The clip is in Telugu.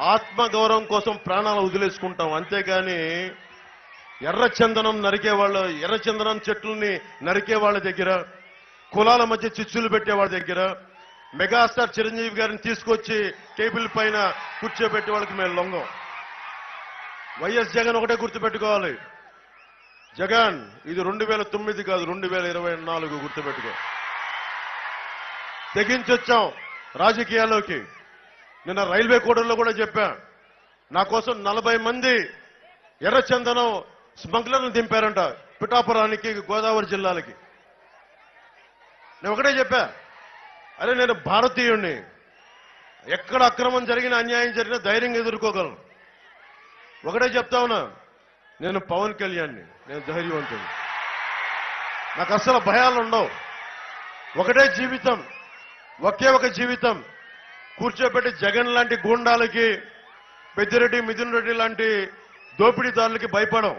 ఆత్మగౌరవం కోసం ప్రాణాలు వదిలేసుకుంటాం. అంతేగాని ఎర్రచందనం నరికే వాళ్ళ ఎర్రచందనం చెట్లని నరికే వాళ్ళ దగ్గర కులాల మధ్య చిచ్చులు పెట్టే వాళ్ళ దగ్గర మెగాస్టార్ చిరంజీవి గారిని తీసుకొచ్చి టేబుల్ పైన కూర్చోబెట్టే వాళ్ళకి మేము లొంగం. వైఎస్ జగన్ ఒకటే గుర్తుపెట్టుకోవాలి. జగన్ ఇది రెండు వేల తొమ్మిది కాదు రెండు వేల ఇరవై నాలుగు గుర్తుపెట్టుకో. తెగించొచ్చాం రాజకీయాల్లోకి. నిన్న రైల్వే కోడల్లో కూడా చెప్పా. నా కోసం నలభై మంది ఎర్రచందనం స్మగ్లర్లు దింపారంట పిఠాపురానికి గోదావరి జిల్లాలకి. నేను ఒకటే చెప్పా. అరే నేను భారతీయుణ్ణి. ఎక్కడ అక్రమం జరిగిన అన్యాయం జరిగినా ధైర్యంగా ఎదుర్కోగలను. ఒకటే చెప్తా ఉన్నా. నేను పవన్ కళ్యాణ్ని. నేను ధైర్యవంతుని నాకు అసలు భయాలు ఉండవు ఒకటే జీవితం. ఒకే ఒక జీవితం. కూర్చోబెట్టి జగన్ లాంటి గూండాలకి పెద్దిరెడ్డి మిథున్ రెడ్డి లాంటి దోపిడీదారులకి భయపడం.